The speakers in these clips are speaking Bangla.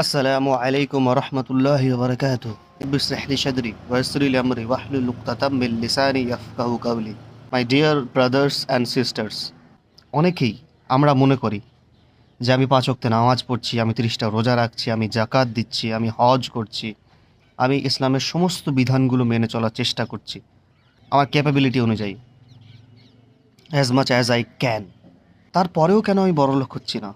আসসালামু আলাইকুম রহমতুল্লাহ বরকাত ইবসরাহলি সাদরি ওয়াসরুল আমরি ওয়াহলুল উক্তাতাম মিল লিসানি ইয়াফকাহু কাউলি my dear brothers and sisters অনেকেই আমরা মনে করি যে আমি পাঁচ ওয়াক্ত নামাজ পড়ছি, আমি তিরিশটা রোজা রাখছি, আমি জাকাত দিচ্ছি, আমি হজ করছি, আমি ইসলামের সমস্ত বিধানগুলো মেনে চলার চেষ্টা করছি। আমার ক্যাপাবিলিটি অনুযায়ী as much as I can তারপরেও কেন আমি বড়লোক হচ্ছি না?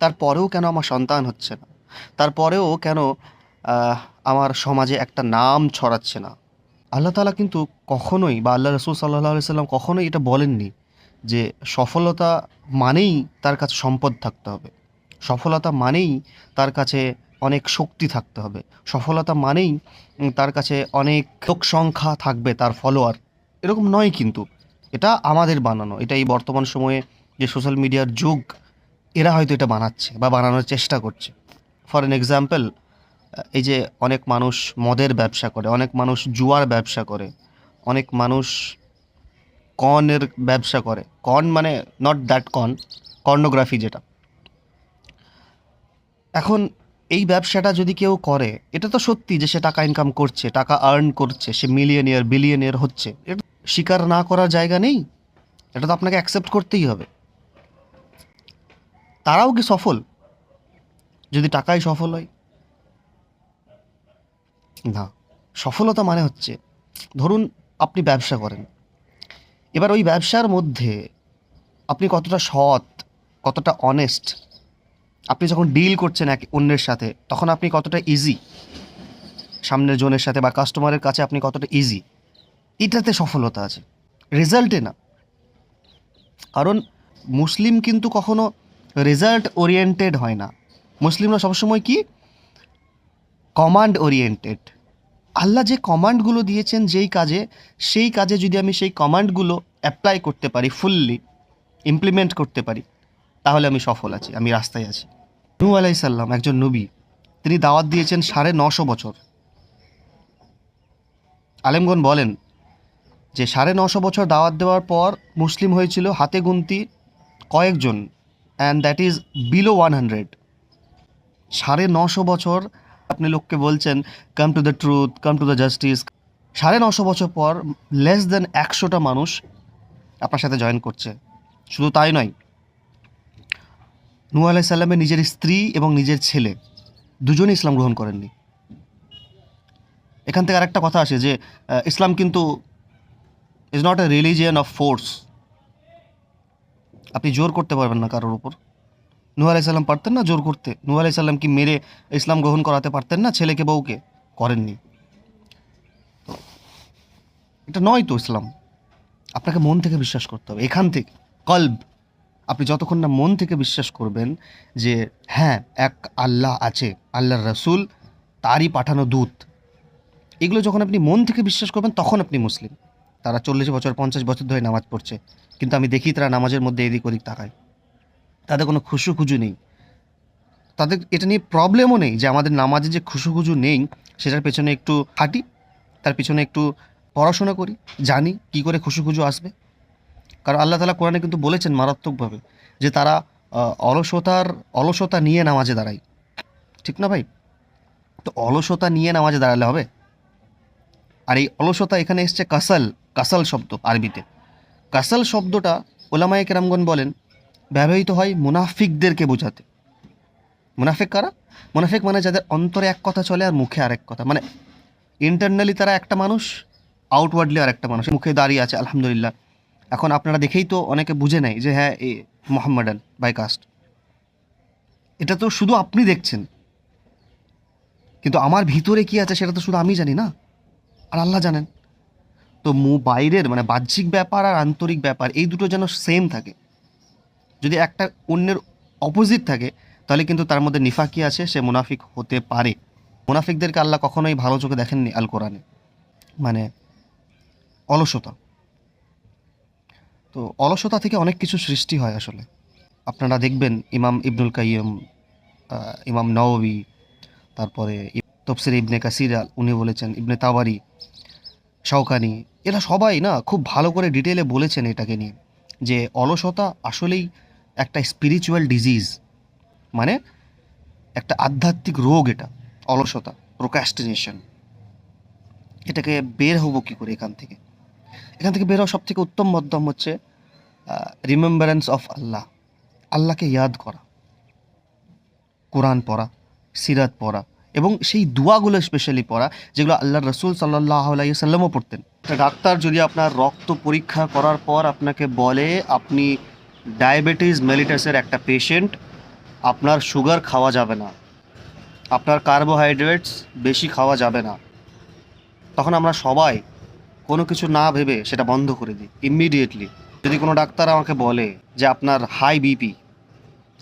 তারপরেও কেন আমার সন্তান হচ্ছে না? তারপরেও কেন আমার সমাজে একটা নাম ছড়াচ্ছে না? আল্লাহ তালা কিন্তু কখনোই বা আল্লাহ রসুল সাল্লাহ সাল্লাম কখনোই এটা বলেননি যে সফলতা মানেই তার কাছে সম্পদ থাকতে হবে। সফলতা মানেই তার কাছে অনেক শক্তি থাকতে হবে। সফলতা মানেই তার কাছে অনেক লোক সংখ্যা থাকবে তার ফলোয়ার। এরকম নয় কিন্তু। এটা আমাদের বানানো। এটা এই বর্তমান সময়ে যে সোশ্যাল মিডিয়ার যুগ, এরা হয়তো এটা বানাচ্ছে বা বানানোর চেষ্টা করছে। ফর এন এক্সাম্পল, এই যে অনেক মানুষ মদের ব্যবসা করে, অনেক মানুষ জুয়ার ব্যবসা করে, অনেক মানুষ কর্নের ব্যবসা করে। কর্ন মানে নট দ্যাট কর্ন কর্নোগ্রাফি যেটা। এখন এই ব্যবসাটা যদি কেউ করে, এটা তো সত্যি যে সে টাকা ইনকাম করছে, টাকা আর্ন করছে, সে মিলিয়নিয়ার বিলিয়নিয়ার হচ্ছে। এটা স্বীকার না করার জায়গা নেই। এটা তো আপনাকে অ্যাকসেপ্ট করতেই হবে। তারাও কি সফল? যদি টাকায় সফল হয়? না, সফলতা মানে হচ্ছে, ধরুন আপনি ব্যবসা করেন। এবার ওই ব্যবসার মধ্যে আপনি কতটা সৎ, কতটা অনেস্ট আপনি যখন ডিল করছেন এক, অন্যের সাথে, তখন আপনি কতটা ইজি সামনের জনের সাথে বা কাস্টমারের কাছে আপনি কতটা ইজি এটাতে সফলতা আছে। রেজাল্টে না। কারণ, মুসলিম কিন্তু কখনো রেজাল্ট ওরিয়েন্টেড হয় না। মুসলিমরা সবসময় কি? কমান্ড ওরিয়েন্টেড আল্লাহ যে কমান্ডগুলো দিয়েছেন যেই কাজে, সেই কাজে যদি আমি সেই কমান্ডগুলো অ্যাপ্লাই করতে পারি ফুললি ইমপ্লিমেন্ট করতে পারি, তাহলে আমি সফল আছি, আমি রাস্তায় আছি। নূ আলাইসাল্লাম একজন নবী, তিনি দাওয়াত দিয়েছেন সাড়ে নশো বছর। আলেমগন বলেন যে সাড়ে নশো বছর দাওয়াত দেওয়ার পর মুসলিম হয়েছিল হাতে গুনতি কয়েকজন and that is below one hundred সাড়ে নশো বছর আপনি লোককে বলছেন come to the truth come to the justice সাড়ে নশো বছর পর লেস দেন একশোটা মানুষ আপনার সাথে জয়েন করছে। শুধু তাই নয় নূ আলাইসাল্লামের নিজের স্ত্রী এবং নিজের ছেলে দুজনই ইসলাম গ্রহণ করেননি। এখান থেকে আরেকটা কথা আসে যে ইসলাম কিন্তু is not a religion of force আপনি জোর করতে পারবেন না কারোর উপর। নূ আলাইসাল্লাম পারতেন না জোর করতে? নূ আলাইসাল্লাম কি মেরে ইসলাম গ্রহণ করাতে পারতেন না ছেলেকে, বউকে? করেননি। এটা নয় তো ইসলাম। আপনাকে মন থেকে বিশ্বাস করতে হবে। এখান থেকে, কল্ব, আপনি যতক্ষণ না মন থেকে বিশ্বাস করবেন যে হ্যাঁ এক আল্লাহ আছে, আল্লাহর রসুল, তারই পাঠানো দূত। এগুলো যখন আপনি মন থেকে বিশ্বাস করবেন, তখন আপনি মুসলিম। তারা চল্লিশ বছর, পঞ্চাশ বছর ধরে নামাজ পড়ছে। কিন্তু আমি দেখি তারা নামাজের মধ্যে এদিক ওদিক তাকায়। তাদের কোনো খুশু খুজু নেই। তাদের এটা নিয়ে প্রবলেমও নেই যে আমাদের নামাজে যে খুশু খুজু নেই, সেটার পেছনে একটু হাঁটি তার পেছনে একটু পড়াশোনা করি, জানি কি করে খুশু খুজু আসবে। কারণ আল্লাহ তালা কোরআনে কিন্তু বলেছেন মারাত্মকভাবে যে তারা অলসতার, অলসতা নিয়ে নামাজে দাঁড়ায়। ঠিক না ভাই? তো অলসতা নিয়ে নামাজে দাঁড়ালে হবে? আর এই অলসতা এখানে এসছে কাসাল কাসাল শব্দ আরবিতে। কাসাল শব্দটা ওলামায় কেরামগণ বলেন ব্যবহৃত হয় মুনাফিকদেরকে বোঝাতে। মুনাফিক কারা? মুনাফিক মানে যাদের অন্তরে এক কথা চলে আর মুখে আরেক কথা। মানে ইন্টারনালি তারা একটা মানুষ আউটওয়ার্ডলি আর একটা মানুষ। মুখে দাঁড়িয়ে আছে, আলহামদুলিল্লাহ। এখন আপনারা দেখেই তো অনেকে বুঝে নেয় যে হ্যাঁ এ মোহাম্মদান বাই কাস্ট। এটা তো শুধু আপনি দেখছেন। কিন্তু আমার ভিতরে কি আছে সেটা তো শুধু আমি জানি না। আর আল্লাহ জানেন। তো মু বাইরের মানে বাহ্যিক ব্যাপার আর আন্তরিক ব্যাপার, এই দুটো যেন সেম থাকে। যদি একটা অন্যের অপোজিট থাকে তাহলে কিন্তু তার মধ্যে নিফাকি আছে সে মুনাফিক হতে পারে। মুনাফিকদেরকে আল্লাহ কখনোই ভালো চোখে দেখেননি আল কোরআনে মানে অলসতা। তো অলসতা থেকে অনেক কিছু সৃষ্টি হয় আসলে। আপনারা দেখবেন ইমাম ইবনুল কাইয়ম আহ, ইমাম নওয়াবি তারপরে তফসির ইবনে কাসিরা উনি বলেছেন ইবনে তাওয়ারি শওকানি এরা সবাই না খুব ভালো করে ডিটেলে বলেছেন এটাকে নিয়ে। যে অলসতা আসলেই একটা স্পিরিচুয়াল ডিজিজ মানে একটা আধ্যাত্মিক রোগ এটা, অলসতা প্রোক্যাস্টিনেশন এটাকে বের হব কী করে এখান থেকে? এখান থেকে বের হওয়া সব থেকে উত্তম মাধ্যম হচ্ছে রিমেম্বারেন্স অফ আল্লাহ আল্লাহকে ইয়াদ করা। কোরআন পড়া, সিরাত পড়া, এবং সেই দোয়াগুলো স্পেশালি পড়া, যেগুলো আল্লাহ রসুল সাল্লাহ আলাইসাল্লামও পড়তেন। ডাক্তার যদি আপনার রক্ত পরীক্ষা করার পর আপনাকে বলে, আপনি ডায়াবেটিস মেলিটাসের একটা পেশেন্ট আপনার সুগার খাওয়া যাবে না। আপনার কার্বোহাইড্রেটস বেশি খাওয়া যাবে না। তখন আমরা সবাই কোনো কিছু না ভেবে সেটা বন্ধ করে দিই ইমিডিয়েটলি যদি কোনো ডাক্তার আমাকে বলে যে আপনার হাই বিপি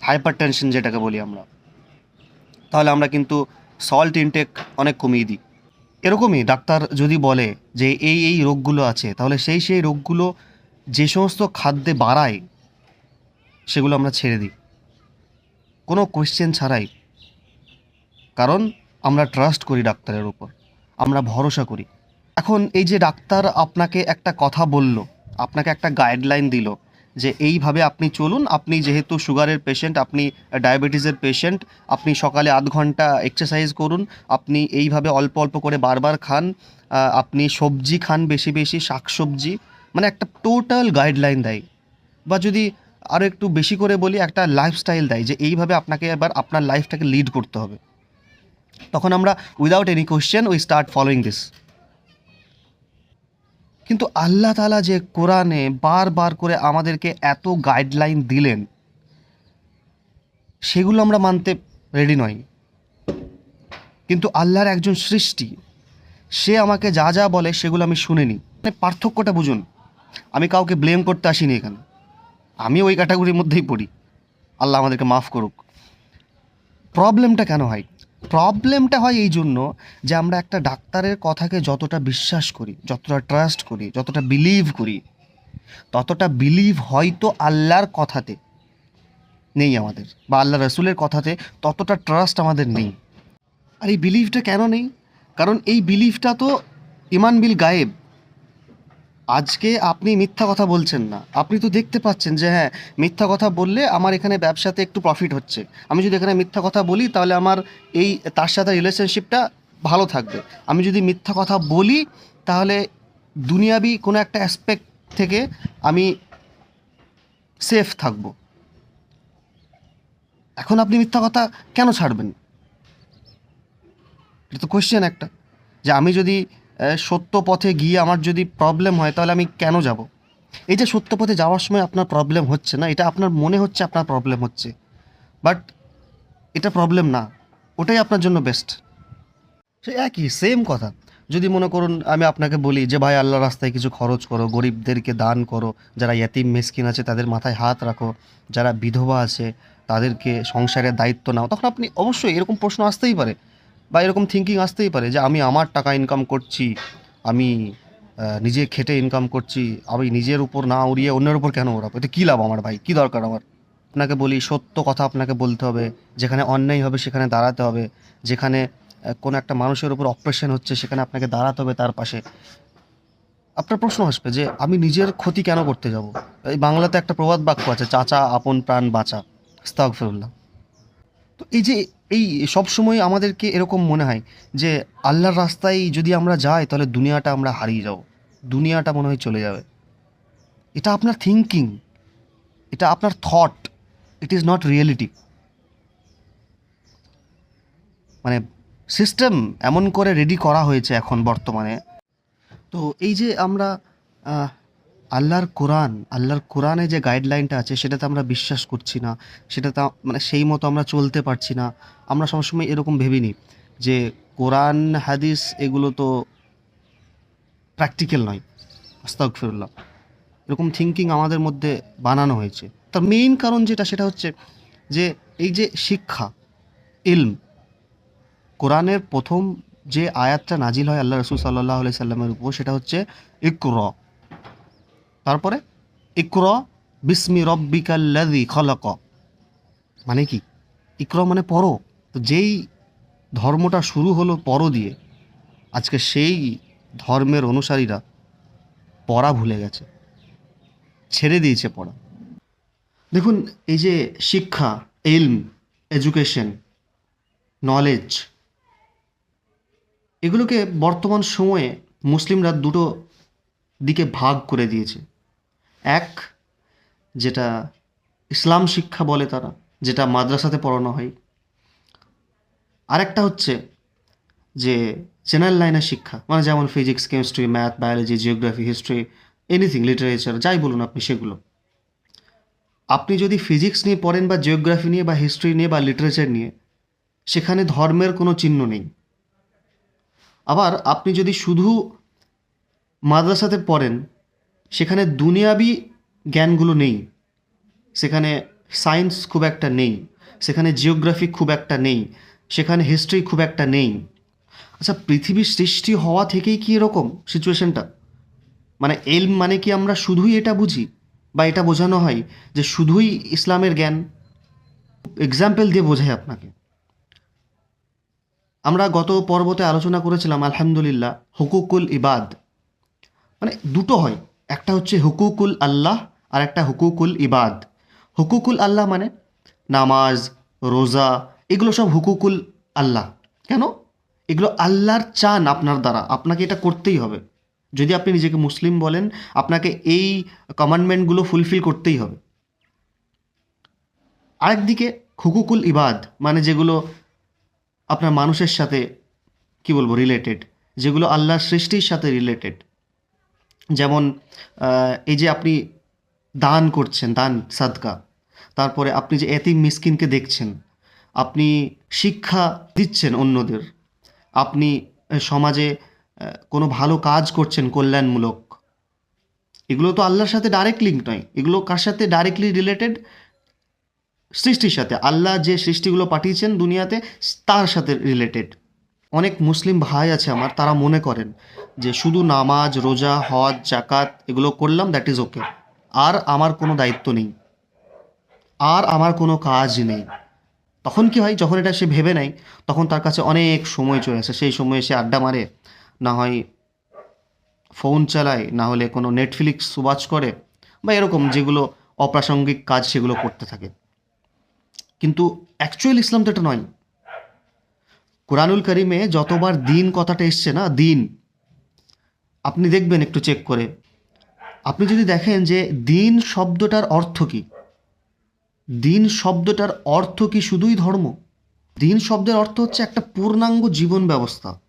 হাইপার টেনশন যেটাকে বলি আমরা, তাহলে আমরা কিন্তু সল্ট ইনটেক অনেক কমিয়ে দিই। এরকমই ডাক্তার যদি বলে যে এই এই রোগগুলো আছে, তাহলে সেই সেই রোগগুলো যে সমস্ত খাদ্যে বাড়ায় সেগুলো আমরা ছেড়ে দিই। কোনো কোয়েশ্চেন ছাড়াই। কারণ আমরা ট্রাস্ট করি ডাক্তারের উপর। আমরা ভরসা করি। এখন এই যে ডাক্তার আপনাকে একটা কথা বলল, আপনাকে একটা গাইডলাইন দিল যে এইভাবে আপনি চলুন, আপনি যেহেতু সুগারের পেশেন্ট আপনি ডায়াবেটিসের পেশেন্ট আপনি সকালে আধ ঘণ্টা এক্সারসাইজ করুন, আপনি এইভাবে অল্প অল্প করে বারবার খান আপনি সবজি খান বেশি বেশি, শাকসবজি মানে একটা টোটাল গাইডলাইন দেয়। বা যদি আরও একটু বেশি করে বলি একটা লাইফস্টাইল দেয় যে এইভাবে আপনাকে এবার আপনার লাইফটাকে লিড করতে হবে। তখন আমরা without any question we start following this কিন্তু আল্লাহ তালা যে কোরআনে বারবার করে আমাদেরকে এত গাইডলাইন দিলেন, সেগুলো আমরা মানতে রেডি নই। কিন্তু আল্লাহর একজন সৃষ্টি, সে আমাকে যা যা বলে সেগুলো আমি শুনিনি। মানে পার্থক্যটা বুঝুন। আমি কাউকে ব্লেম করতে আসিনি এখানে। আমি ওই ক্যাটাগরির মধ্যেই পড়ি। আল্লাহ আমাদেরকে মাফ করুক। প্রবলেমটা কেন হয়? প্রবলেমটা হয় এই জন্য যে আমরা একটা ডাক্তারের কথাকে যতটা বিশ্বাস করি, যতটা ট্রাস্ট করি, যতটা বিলিভ করি, ততটা বিলিভ হয়তো আল্লাহর কথাতে নেই আমাদের বা আল্লাহ রসুলের কথাতে ততটা ট্রাস্ট আমাদের নেই। আর এই বিলিভটা কেন নেই? কারণ এই বিলিভটা তো ইমান বিল গায়েব। আজকে আপনি মিথ্যা কথা বলছেন না। আপনি তো দেখতে পাচ্ছেন যে হ্যাঁ মিথ্যা কথা বললে আমার এখানে ব্যবসাতে একটু প্রফিট হচ্ছে। আমি যদি এখানে মিথ্যা কথা বলি, তাহলে আমার এই, তার সাথে রিলেশনশিপটা ভালো থাকবে। আমি যদি মিথ্যা কথা বলি, তাহলে দুনিয়াবি কোনো একটা অ্যাসপেক্ট থেকে আমি সেফ থাকব। এখন আপনি মিথ্যা কথা কেন ছাড়বেন? এটা তো কোয়েশ্চেন একটা। যে আমি যদি সত্য পথে গিয়ে আমার যদি প্রবলেম হয়, তাহলে আমি কেন যাব? এই যে সত্য পথে যাওয়ার সময় আপনার প্রবলেম হচ্ছে না, এটা আপনার মনে হচ্ছে আপনার প্রবলেম হচ্ছে। বাট এটা প্রবলেম না, ওটাই আপনার জন্য বেস্ট সে একই সেম কথা। যদি মনে করুন, আমি আপনাকে বলি যে, ভাই আল্লাহ রাস্তায় কিছু খরচ করো, গরিবদেরকে দান করো, যারা ইয়াতিম মেসকিন আছে, তাদের মাথায় হাত রাখো, যারা বিধবা আছে, তাদেরকে সংসারের দায়িত্ব নাও। তখন আপনি অবশ্যই এরকম প্রশ্ন আসতেই পারে। বা এরকম থিঙ্কিং আসতেই পারে যে আমি আমার টাকা ইনকাম করছি, আমি নিজে খেটে ইনকাম করছি, আমি নিজের উপর না উড়িয়ে অন্যের উপর কেন ওড়াবো এটা কী লাভ আমার ভাই? কী দরকার আমার? আপনাকে বলি, সত্য কথা আপনাকে বলতে হবে, যেখানে অন্যায় হবে সেখানে দাঁড়াতে হবে, যেখানে কোনো একটা মানুষের উপর অপারেশন হচ্ছে সেখানে আপনাকে দাঁড়াতে হবে তার পাশে। আপনার প্রশ্ন আসবে যে আমি নিজের ক্ষতি কেন করতে যাব? এই বাংলাতে একটা প্রবাদ বাক্য আছে, চাচা আপন প্রাণ বাঁচা। আস্তাগফিরুল্লাহ। তো এই যে এই সব সময় আমাদেরকে এরকম মনে হয় যে আল্লাহর রাস্তায় যদি আমরা যাই, তাহলে দুনিয়াটা আমরা হারিয়ে যাব। দুনিয়াটা মনে হয় চলে যাবে। এটা আপনার থিঙ্কিং এটা আপনার thought it is not reality মানে সিস্টেম এমন করে রেডি করা হয়েছে এখন বর্তমানে। তো এই যে আমরা আল্লাহর কোরআন, আল্লাহর কোরআনে যে গাইডলাইনটা আছে, সেটাতে আমরা বিশ্বাস করছি না, সেটাতে মানে সেই মতো আমরা চলতে পারছি না। আমরা সবসময় এরকম ভেবিনি যে কোরআন, হাদিস এগুলো তো প্র্যাকটিক্যাল নয়। আস্তাগফিরুল্লাহ। এরকম থিঙ্কিং আমাদের মধ্যে বানানো হয়েছে। তার মেইন কারণ যেটা, সেটা হচ্ছে যে এই যে শিক্ষা, ইলম, কোরআনের প্রথম যে আয়াতটা নাজিল হয় আল্লাহ রসুল সাল্লাহ আলি সাল্লামের উপর, সেটা হচ্ছে ইকর। তারপরে, ইকর বিস্মি রব্বিকাল্লাদি খলক। মানে কি? ইকর মানে পড়ো তো যেই ধর্মটা শুরু হলো পর দিয়ে, আজকে সেই ধর্মের অনুসারীরা পড়া ভুলে গেছে। ছেড়ে দিয়েছে পড়া। দেখুন, এই যে শিক্ষা, এলম, এডুকেশন, নলেজ, এগুলোকে বর্তমান সময়ে মুসলিমরা দুটো দিকে ভাগ করে দিয়েছে। এক, যেটা ইসলাম শিক্ষা বলে তারা, যেটা মাদ্রাসাতে পড়ানো হয়। আরেকটা হচ্ছে যে জেনারেল লাইনের শিক্ষা মানে যেমন physics chemistry math biology geography history anything literature যাই বলুন আপনি সেগুলো। আপনি যদি ফিজিক্স নিয়ে পড়েন বা জিওগ্রাফি নিয়ে বা হিস্ট্রি নিয়ে বা লিটারেচার নিয়ে, সেখানে ধর্মের কোনো চিহ্ন নেই। আবার আপনি যদি শুধু মাদ্রাসাতে পড়েন সেখানে দুনিয়াবি জ্ঞানগুলো নেই। সেখানে সায়েন্স খুব একটা নেই। সেখানে জিওগ্রাফি খুব একটা নেই। সেখানে হিস্ট্রি খুব একটা নেই। আচ্ছা পৃথিবীর সৃষ্টি হওয়া থেকেই কি এরকম সিচুয়েশনটা? মানে এলম মানে কি আমরা শুধুই এটা বুঝি? বা এটা বোঝানো হয় যে শুধুই ইসলামের জ্ঞান? এক্সাম্পল দিয়ে বোঝাই আপনাকে। আমরা গত পর্বতে আলোচনা করেছিলাম, আলহামদুলিল্লাহ, হুকুকুল ইবাদ। মানে দুটো হয়। একটা হচ্ছে হুকুকুল আল্লাহ, আর একটা হুকুকুল ইবাদ। হুকুকুল আল্লাহ মানে নামাজ, রোজা, এগুলো সব হুকুকুল আল্লাহ। কেন? এগুলো আল্লাহর চান আপনার দ্বারা, আপনাকে এটা করতেই হবে। যদি আপনি নিজেকে মুসলিম বলেন, আপনাকে এই কমান্ডমেন্টগুলো ফুলফিল করতেই হবে। আরেকদিকে হুকুকুল ইবাদ মানে যেগুলো আপনার মানুষের সাথে, কি বলব রিলেটেড যেগুলো আল্লাহর সৃষ্টির সাথে রিলেটেড যেমন এই যে আপনি দান করছেন, দান, সাদকা, তারপরে আপনি যে এতিম মিসকিনকে দেখছেন, আপনি শিক্ষা দিচ্ছেন অন্যদের, আপনি সমাজে কোনো ভালো কাজ করছেন কল্যাণমূলক, এগুলো তো আল্লাহর সাথে ডাইরেক্ট লিঙ্ক নয়, এগুলো কার সাথে ডাইরেক্টলি রিলেটেড সৃষ্টির সাথে, আল্লাহ যে সৃষ্টিগুলো পাঠিয়েছেন দুনিয়াতে, তার সাথে রিলেটেড অনেক মুসলিম ভাই আছে আমার, তারা মনে করেন যে শুধু নামাজ, রোজা, হজ জাকাত এগুলো করলাম দ্যাট ইজ ওকে আর আমার কোনো দায়িত্ব নেই। আর আমার কোনো কাজ নেই। তখন কি হয়, যখন এটা সে ভেবে নেয়, তখন তার কাছে অনেক সময় চলে আসে। সেই সময়ে সে আড্ডা মারে, না হয় ফোন চালায়, না হলে কোনো নেটফ্লিক্স ওয়াচ করে, বা এরকম যেগুলো অপ্রাসঙ্গিক কাজ সেগুলো করতে থাকে। কিন্তু অ্যাকচুয়াল ইসলাম তো এটা নয়। কোরআনুল করিমে যতবার দিন কথাটা এসছে না, দিন আপনি দেখবেন একটু চেক করে। আপনি যদি দেখেন যে দিন শব্দটার অর্থ কি? দিন শব্দটার অর্থ কি শুধুই ধর্ম? দিন শব্দের অর্থ হচ্ছে একটা পূর্ণাঙ্গ জীবন ব্যবস্থা।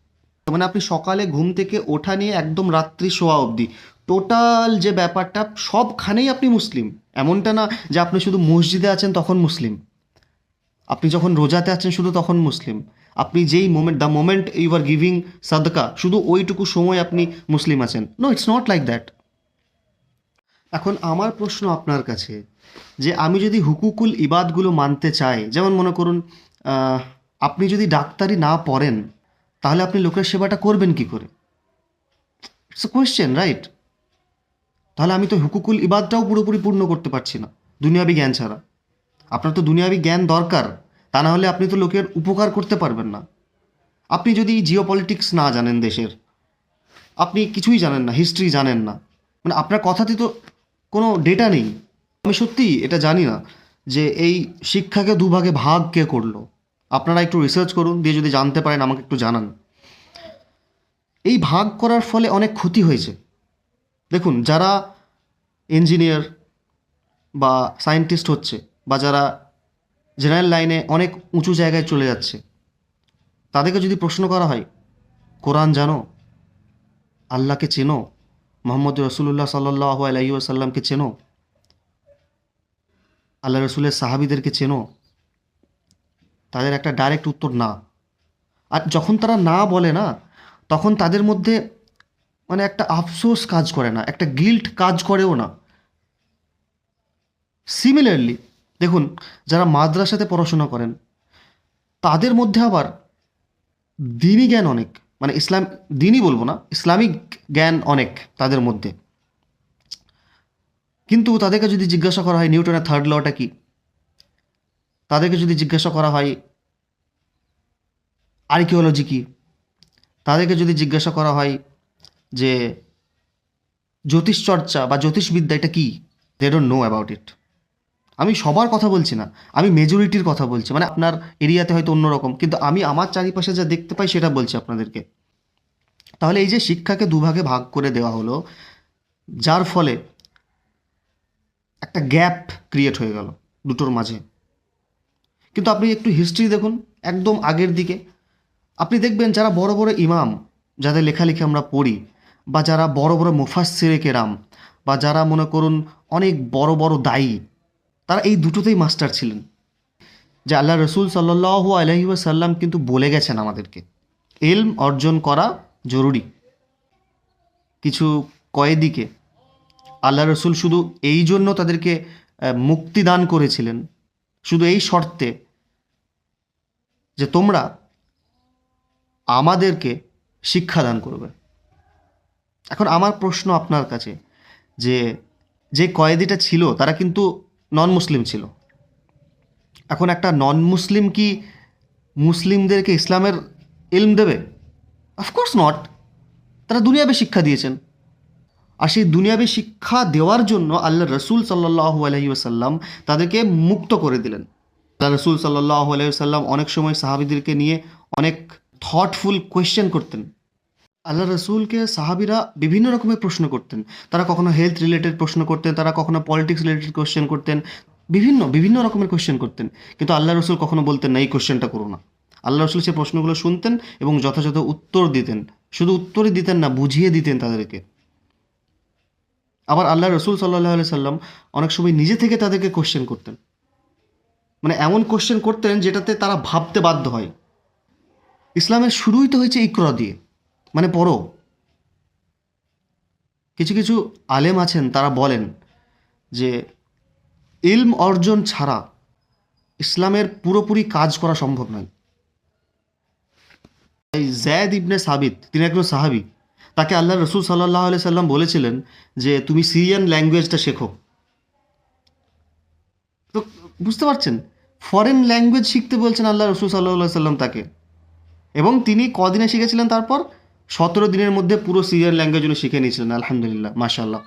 মানে আপনি সকালে ঘুম থেকে ওঠা নিয়ে একদম রাত্রি শোয়া অবধি। টোটাল যে ব্যাপারটা, সবখানেই আপনি মুসলিম। এমনটা না যে আপনি শুধু মসজিদে আছেন তখন মুসলিম। আপনি যখন রোজাতে আছেন শুধু তখন মুসলিম। আপনি যেই moment the moment you are giving সাদকা শুধু ওইটুকু সময় আপনি মুসলিম আছেন। No it's not like that এখন আমার প্রশ্ন আপনার কাছে, যে আমি যদি হুকুকুল ইবাদগুলো মানতে চাই, যেমন মনে করুন আপনি যদি ডাক্তারি না পড়েন, তাহলে আপনি লোকের সেবাটা করবেন কি করে? ইটস এ কোয়েশ্চেন রাইট তাহলে আমি তো হুকুকুল ইবাদটাও পুরোপুরি পূর্ণ করতে পারছি না, দুনিয়াবি জ্ঞান ছাড়া। আপনার তো দুনিয়াবি জ্ঞান দরকার। তা না হলে আপনি তো লোকের উপকার করতে পারবেন না। আপনি যদি জিও পলিটিক্স না জানেন দেশের, আপনি কিছুই জানেন না হিস্ট্রি জানেন না। মানে আপনার কথাতে তো কোনো ডেটা নেই। আমি সত্যি এটা জানি না যে এই শিক্ষাকে দুভাগে ভাগ কে করল। আপনারা একটু রিসার্চ করুন, দিয়ে যদি জানতে পারেন, আমাকে একটু জানান। এই ভাগ করার ফলে অনেক ক্ষতি হয়েছে। দেখুন, যারা ইঞ্জিনিয়ার বা সায়েন্টিস্ট হচ্ছে বা যারা জেনারেল লাইনে অনেক উঁচু জায়গায় চলে যাচ্ছে। তাদেরকে যদি প্রশ্ন করা হয়, কোরআন জানো? আল্লাহকে চেনো? মোহাম্মদ রসুল্লাহ সাল্লাহ আলাইহি আসাল্লামকে চেনো? আল্লাহ রসুলের সাহাবিদেরকে চেনো? তাদের একটা ডাইরেক্ট উত্তর না। আর যখন তারা না বলে না, তখন তাদের মধ্যে মানে একটা আফসোস কাজ করে না, একটা গিল্ট কাজ করেও না। সিমিলারলি দেখুন, যারা মাদ্রাসাতে পড়াশোনা করেন, তাদের মধ্যে আবার দিনই জ্ঞান অনেক। মানে ইসলাম, দিনই বলব না, ইসলামিক জ্ঞান অনেক তাদের মধ্যে। কিন্তু তাদেরকে যদি জিজ্ঞাসা করা হয়, নিউটনের থার্ড লটা কি? তাদেরকে যদি জিজ্ঞাসা করা হয় আর্কিওলজি কি? তাদেরকে যদি জিজ্ঞাসা করা হয় যে জ্যোতিষচর্চা বা জ্যোতিষবিদ্যা এটা কী? They don't know about it আমি সবার কথা বলছি না, আমি মেজরিটির কথা বলছি মানে আপনার এরিয়াতে হয়তো অন্যরকম, কিন্তু আমি আমার চারিপাশে যা দেখতে পাই সেটা বলছি আপনাদেরকে। তাহলে এই যে শিক্ষাকে দুভাগে ভাগ করে দেওয়া হলো, যার ফলে একটা গ্যাপ ক্রিয়েট হয়ে গেল দুটোর মাঝে। কিন্তু আপনি একটু হিস্ট্রি দেখুন, একদম আগের দিকে। আপনি দেখবেন যারা বড় বড় ইমাম, যাদের লেখালেখি আমরা পড়ি, বা যারা বড় বড় মুফাসিরে কেরাম, বা যারা মনে করুন অনেক বড় বড় দায়ী তারা এই দুটোতেই মাস্টার ছিলেন। যে আল্লাহ রসুল সাল্লাহ আলহি সাল্লাম কিন্তু বলে গেছেন আমাদেরকে। এলম অর্জন করা জরুরি। কিছু কয়েদিকে আল্লাহ রসুল শুধু এই জন্য তাদেরকে মুক্তি দান করেছিলেন। শুধু এই শর্তে যে তোমরা আমাদেরকে শিক্ষাদান করবে। এখন আমার প্রশ্ন আপনার কাছে যে যে কয়েদিটা ছিল, তারা কিন্তু নন মুসলিম ছিল। এখন একটা নন মুসলিম কি মুসলিমদেরকে ইসলামের ইলম দেবে? অফকোর্স নট তারা দুনিয়াবে শিক্ষা দিয়েছেন। আর সেই দুনিয়াবী শিক্ষা দেওয়ার জন্য আল্লাহ রসুল সাল্লাহ আলহি আসাল্লাম তাদেরকে মুক্ত করে দিলেন। আল্লাহ রসুল সাল্লাহ আলহি আসাল্লাম অনেক সময় সাহাবিদেরকে নিয়ে অনেক থটফুল কোয়েশ্চেন করতেন। আল্লাহ রসুলকে সাহাবিরা বিভিন্ন রকমের প্রশ্ন করতেন। তারা কখনো হেলথ রিলেটেড প্রশ্ন করতেন, তারা কখনো পলিটিক্স রিলেটেড কোয়েশ্চেন করতেন, বিভিন্ন বিভিন্ন রকমের কোয়েশ্চেন করতেন। কিন্তু আল্লাহ রসুল কখনো বলতেন না, এই কোয়েশ্চেনটা করো না। আল্লাহ রসুল সে প্রশ্নগুলো শুনতেন এবং যথাযথ উত্তর দিতেন। শুধু উত্তরই দিতেন না, বুঝিয়ে দিতেন তাদেরকে। আবার আল্লাহ রসুল সাল্লাহ আলি সাল্লাম অনেক সময় নিজে থেকে তাদেরকে কোশ্চেন করতেন। মানে এমন কোশ্চেন করতেন যেটাতে তারা ভাবতে বাধ্য হয়। ইসলামের শুরুই তো হয়েছে ইকরা দিয়ে। মানে পড়ো। কিছু কিছু আলেম আছেন, তারা বলেন যে ইলম অর্জন ছাড়া ইসলামের পুরোপুরি কাজ করা সম্ভব নয়। এই জ্যাদ ইবনে সাবিত, তিনি একজন সাহাবি, তাকে আল্লাহ রসুল সাল্লাহ আলি সাল্লাম বলেছিলেন যে তুমি সিরিয়ান ল্যাঙ্গুয়েজটা শেখো। তো বুঝতে পারছেন? ফরেন ল্যাঙ্গুয়েজ শিখতে বলছেন আল্লাহ রসুল সাল্লাহ সাল্লাম তাকে। এবং তিনি কদিনে শিখেছিলেন তারপর? সতেরো দিনের মধ্যে পুরো সিরিয়ান ল্যাঙ্গুয়েজ উনি শিখে নিয়েছিলেন, আলহামদুলিল্লাহ মাশাল্লাহ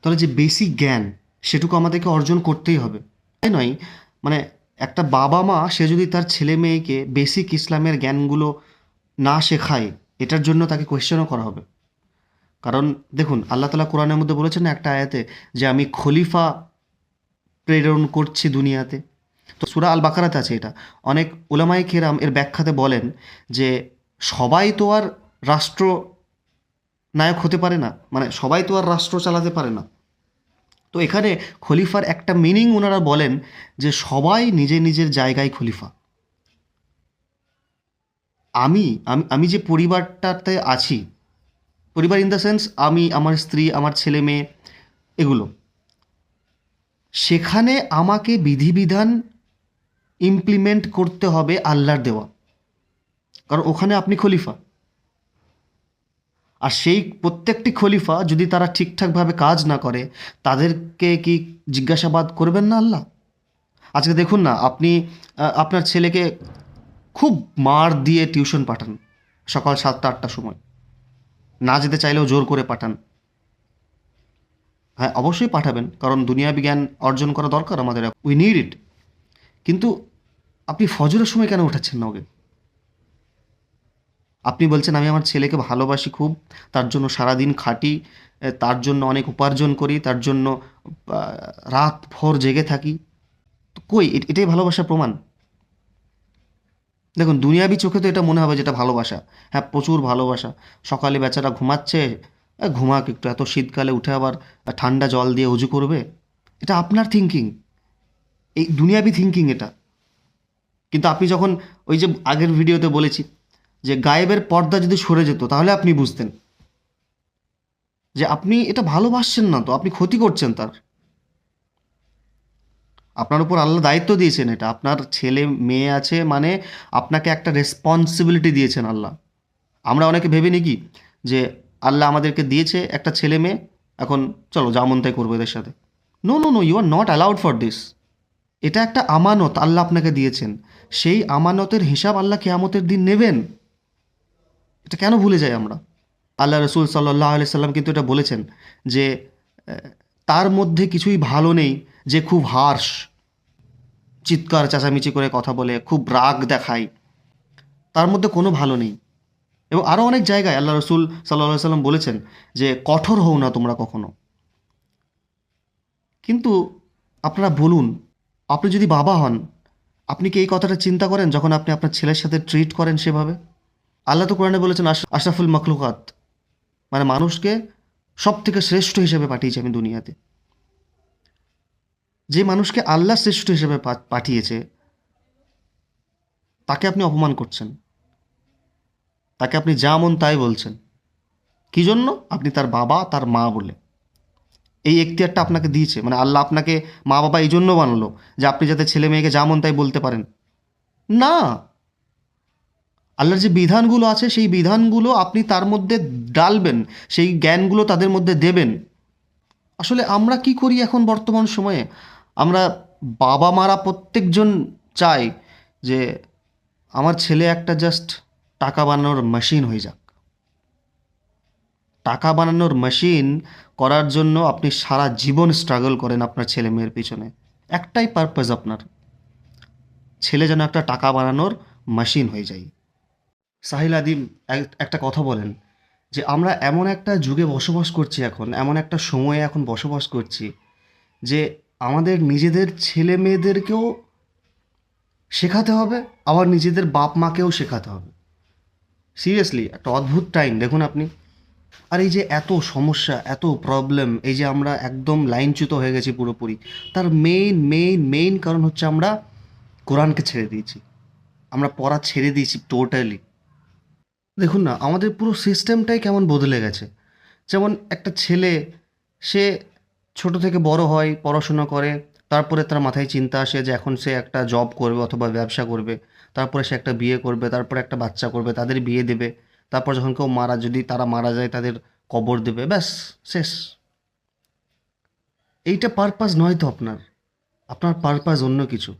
তাহলে যে বেসিক জ্ঞান, সেটুকু আমাদেরকে অর্জন করতেই হবে। তাই নয় মানে একটা বাবা মা, সে যদি তার ছেলে মেয়েকে বেসিক ইসলামের জ্ঞানগুলো না শেখায়, এটার জন্য তাকে কোয়েশ্চেনও করা হবে। কারণ দেখুন, আল্লাহ তালা কোরআনের মধ্যে বলেছেন একটা আয়াতে যে, আমি খলিফা প্রেরণ করছি দুনিয়াতে। তো সুরা আল বাকারাতে আছে এটা। অনেক ওলামাই কেরাম এর ব্যাখ্যাতে বলেন যে সবাই তো আর রাষ্ট্র নায়ক হতে পারে না মানে সবাই তো আর রাষ্ট্র চালাতে পারে না। তো এখানে খলিফার একটা মিনিং ওনারা বলেন যে সবাই নিজের নিজের জায়গায় খলিফা। আমি আমি আমি যে পরিবারটাতে আছি, পরিবার ইন দ্য সেন্স আমি, আমার স্ত্রী, আমার ছেলে মেয়ে, এগুলো। সেখানে আমাকে বিধিবিধান ইমপ্লিমেন্ট করতে হবে আল্লাহর দেওয়া। কারণ ওখানে আপনি খলিফা। আর সেই প্রত্যেকটি খলিফা যদি তারা ঠিকঠাকভাবে কাজ না করে, তাদেরকে কি জিজ্ঞাসাবাদ করবেন না আল্লাহ? আজকে দেখুন না, আপনি আপনার ছেলেকে খুব মার দিয়ে টিউশন পাঠান সকাল সাতটা, আটটার সময়। না যেতে চাইলেও জোর করে পাঠান। হ্যাঁ অবশ্যই পাঠাবেন, কারণ দুনিয়াবি জ্ঞান অর্জন করা দরকার আমাদের। উই নিড ইট কিন্তু আপনি ফজরের সময় কেন উঠাচ্ছেন না ওকে? আপনি বলছেন, আমি আমার ছেলেকে ভালোবাসি খুব, তার জন্য সারাদিন খাটি তার জন্য অনেক উপার্জন করি, তার জন্য রাত ভর জেগে থাকি। কই? এটাই ভালোবাসার প্রমাণ? দেখুন, দুনিয়াবি চোখে তো এটা মনে হবে যেটা ভালোবাসা। হ্যাঁ প্রচুর ভালোবাসা। সকালে বেচারা ঘুমাচ্ছে ঘুমাক একটু, এত শীতকালে উঠে আবার ঠান্ডা জল দিয়ে উজু করবে। এটা আপনার থিঙ্কিং এই দুনিয়াবি থিঙ্কিং এটা। কিন্তু আপনি যখন ওই যে আগের ভিডিওতে বলেছি যে গায়েবের পর্দা যদি সরে যেত, তাহলে আপনি বুঝতেন। যে আপনি এটা ভালোবাসছেন না তো, আপনি ক্ষতি করছেন তার। আপনার উপর আল্লাহ দায়িত্ব দিয়েছেন এটা। আপনার ছেলে, মেয়ে আছে মানে আপনাকে একটা রেসপন্সিবিলিটি দিয়েছেন আল্লাহ। আমরা অনেকে ভেবে নিই কি? যে আল্লাহ আমাদেরকে দিয়েছে একটা ছেলে, মেয়ে, এখন চলো যা মন তাই করব এদের সাথে। No no no you are not allowed for this এটা একটা আমানত আল্লাহ আপনাকে দিয়েছেন। সেই আমানতের হিসাব আল্লাহ কেয়ামতের দিন নেবেন। এটা কেন ভুলে যাই আমরা? আল্লাহ রসুল সাল্লাহ আলি সাল্লাম কিন্তু এটা বলেছেন যে তার মধ্যে কিছুই ভালো নেই যে খুব হার্শ, চিৎকার, চেঁচামেচি করে কথা বলে, খুব রাগ দেখায়। তার মধ্যে কোনো ভালো নেই। এবং আরও অনেক জায়গায় আল্লাহ রসুল সাল্লাহ সাল্লাম বলেছেন যে, কঠোর হও না তোমরা কখনো। কিন্তু আপনারা বলুন, আপনি যদি বাবা হন, আপনি কি এই কথাটা চিন্তা করেন যখন আপনি আপনার ছেলের সাথে ট্রিট করেন সেভাবে? আল্লাহ তো কোরআনে বলেছেন, আশ- আশরাফুল মখলুকাত। মানে মানুষকে সব থেকে শ্রেষ্ঠ হিসেবে পাঠিয়েছে আমি দুনিয়াতে। যে মানুষকে আল্লাহ শ্রেষ্ঠ হিসেবে পাঠিয়েছে, তাকে আপনি অপমান করছেন। তাকে আপনি যা মন তাই বলছেন। কি জন্য? আপনি তার বাবা, তার মা বলে। এই এখতিয়ারটা আপনাকে দিয়েছে। মানে আল্লাহ আপনাকে মা বাবা এই জন্য বানালো যে আপনি যাতে ছেলে মেয়েকে যা মন তাই বলতে পারেন। না! আল্লাহর যে বিধানগুলো আছে, সেই বিধানগুলো আপনি তার মধ্যে ডালবেন, সেই জ্ঞানগুলো তাদের মধ্যে দেবেন। আসলে আমরা কি করি এখন বর্তমান সময়ে? আমরা বাবা মারা প্রত্যেকজন চাই যে আমার ছেলে একটা জাস্ট টাকা বানানোর মেশিন হয়ে যাক। টাকা বানানোর মেশিন করার জন্য আপনি সারা জীবন স্ট্রাগল করেন আপনার ছেলে মেয়ের পিছনে। একটাই পারপাস আপনার। ছেলে যেন একটা টাকা বানানোর মেশিন হয়ে যায়। সাহিল আদিম এক- একটা কথা বলেন যে আমরা এমন একটা যুগে বসবাস করছি এখন, এমন একটা সময়ে এখন বসবাস করছি যে আমাদের নিজেদের ছেলে মেয়েদেরকেও শেখাতে হবে, আবার নিজেদের বাপ মাকেও শেখাতে হবে। সিরিয়াসলি একটা অদ্ভুত টাইম দেখুন আপনি। আর এই যে এত সমস্যা, এত প্রবলেম এই যে আমরা একদম লাইনচ্যুত হয়ে গেছি পুরোপুরি, তার মেইন মেইন মেইন কারণ হচ্ছে আমরা কোরআনকে ছেড়ে দিয়েছি। আমরা পড়া ছেড়ে দিয়েছি টোটালি দেখুন না, আমাদের পুরো সিস্টেমটাই কেমন বদলে গেছে। যেমন একটা ছেলে, সে ছোট থেকে বড় হয়, পড়াশোনা করে, তারপরে তার মাথায় চিন্তা আসে যে এখন সে একটা জব করবে অথবা ব্যবসা করবে, তারপরে সে একটা বিয়ে করবে, তারপরে একটা বাচ্চা করবে, তাদের বিয়ে দেবে, তারপর যখন কেউ মারা, যদি তারা মারা যায়, তাদের কবর দেবে, ব্যাস, শেষ। এইটা পারপাস নয় তো আপনার। আপনার পারপাস অন্য কিছু।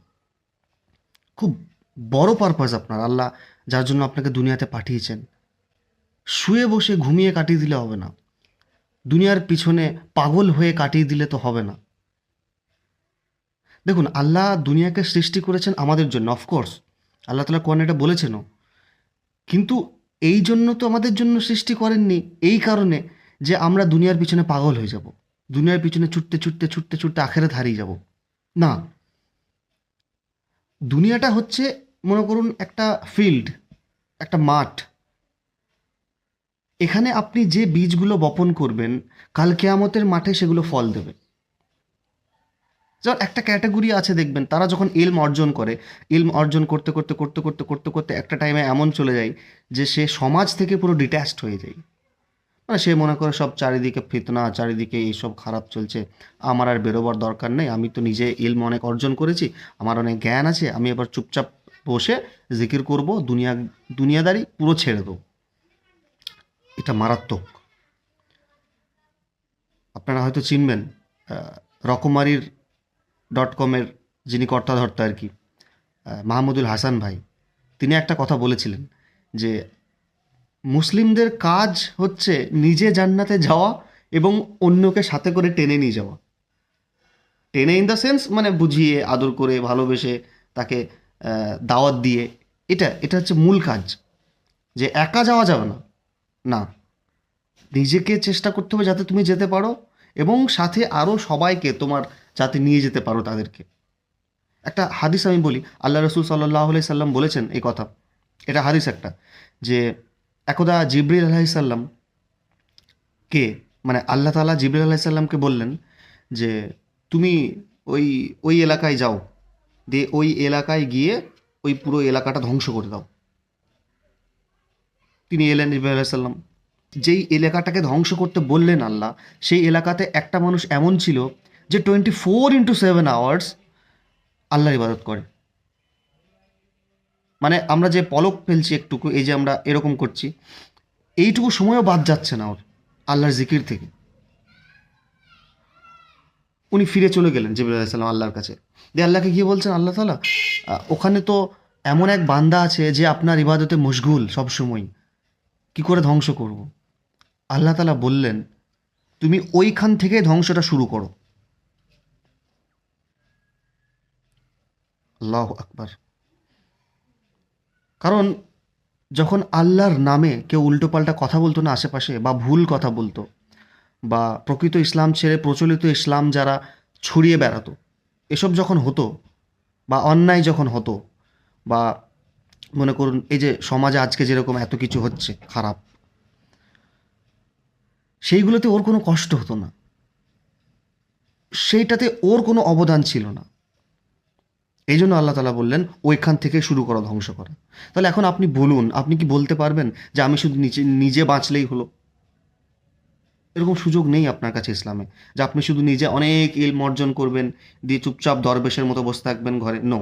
খুব বড় পারপাস আপনার। আল্লাহ যার জন্য আপনাকে দুনিয়াতে পাঠিয়েছেন। শুয়ে বসে ঘুমিয়ে কাটিয়ে দিলে হবে না। দুনিয়ার পিছনে পাগল হয়ে কাটিয়ে দিলে তো হবে না। দেখুন, আল্লাহ দুনিয়াকে সৃষ্টি করেছেন আমাদের জন্য অফকোর্স আল্লাহ তালা কোরআন এটা বলেছেনও। কিন্তু এই জন্য তো আমাদের জন্য সৃষ্টি করেননি, এই কারণে যে আমরা দুনিয়ার পিছনে পাগল হয়ে যাব। দুনিয়ার পিছনে ছুটতে ছুটতে ছুটতে ছুটতে আখেরে হারিয়ে যাব। না। দুনিয়াটা হচ্ছে মনে করুন একটা ফিল্ড একটা মাঠ। এখানে আপনি যে বীজগুলো বপন করবেন, কাল কেয়ামতের মাঠে সেগুলো ফল দেবে। যেমন একটা ক্যাটাগরি আছে দেখবেন, তারা যখন ইলম অর্জন করে, ইলম অর্জন করতে করতে করতে করতে করতে করতে একটা টাইমে এমন চলে যায় যে সে সমাজ থেকে পুরো ডিট্যাচড হয়ে যায়। মানে সে মনে করে সব চারিদিকে ফিতনা, চারিদিকে এইসব খারাপ চলছে, আমার আর বেরোবার দরকার নেই, আমি তো নিজে ইলম অনেক অর্জন করেছি, আমার অনেক জ্ঞান আছে, আমি এবার চুপচাপ বসে জিকির করব, দুনিয়া, দুনিয়াদারি পুরো ছেড়ে দেবো। এটা মারাত্মক। আপনারা হয়তো চিনবেন রকমারির ডট কমের যিনি কর্তাধর্তা আর কি মাহমুদুল হাসান ভাই, তিনি একটা কথা বলেছিলেন যে মুসলিমদের কাজ হচ্ছে নিজে জান্নাতে যাওয়া এবং অন্যকে সাথে করে টেনে নিয়ে যাওয়া। টেনে ইন দ্য সেন্স মানে বুঝিয়ে, আদর করে, ভালোবেসে তাকে দাওয়াত দিয়ে, এটা এটা হচ্ছে মূল কাজ। যে একা যাওয়া যাবে না। না, নিজেকে চেষ্টা করতে হবে যাতে তুমি যেতে পারো এবং সাথে আরও সবাইকে তোমার যাতে নিয়ে যেতে পারো তাদেরকে। একটা হাদিস আমি বলি, আল্লাহ রসুল সাল্লাহ সাল্লাম বলেছেন এই কথা। এটা হাদিস একটা, যে একদা জিবরিল আলাহিসাল্লাম কে মানে আল্লাহ তালা জিবরিল আলাহিসাল্লামকে বললেন যে, তুমি ওই ওই এলাকায় যাও। দিয়ে ওই এলাকায় গিয়ে ওই পুরো এলাকাটা ধ্বংস করে দাও। তিনি এলেন আলাহিসাল্লাম যেই এলাকাটাকে ধ্বংস করতে বললেন আল্লাহ, সেই এলাকাতে একটা মানুষ এমন ছিল যে twenty four into seven hours আল্লাহর ইবাদত করে। মানে আমরা যে পলক ফেলছি একটুকু, এই যে আমরা এরকম করছি, এইটুকু সময়ও বাদ যাচ্ছে না ওর আল্লাহর জিকির থেকে। উনি ফিরে চলে গেলেন জিবুল আলাইসাল্লাম আল্লাহর কাছে। দিয়ে আল্লাহকে গিয়ে বলছেন, আল্লাহ তালা ওখানে তো এমন এক বান্দা আছে যে আপনার ইবাদতে মশগুল সবসময়। কি করে ধ্বংস করব? আল্লাহ তালা বললেন, তুমি ওইখান থেকে ধ্বংসটা শুরু করো। আল্লাহ আকবার। কারণ যখন আল্লাহর নামে কেউ উল্টোপাল্টা কথা বলতো না আশেপাশে বা ভুল কথা বলতো, বা প্রকৃত ইসলাম ছেড়ে প্রচলিত ইসলাম যারা ছড়িয়ে বেড়াতো এসব যখন হতো, বা অন্যায় যখন হতো, বা মনে করুন এই যে সমাজে আজকে যেরকম এত কিছু হচ্ছে খারাপ, সেইগুলোতে ওর কোনো কষ্ট হতো না। সেইটাতে ওর কোনো অবদান ছিল না। এই জন্য আল্লাহ তালা বললেন, ওইখান থেকে শুরু করা, ধ্বংস করা। তাহলে এখন আপনি বলুন, আপনি কি বলতে পারবেন যে আমি শুধু নিজে নিজে বাঁচলেই হলো? এরকম সুযোগ নেই আপনার কাছে ইসলামে, যে আপনি শুধু নিজে অনেক ইলম অর্জন করবেন, দিয়ে চুপচাপ দরবেশের মতো বসে থাকবেন ঘরে নো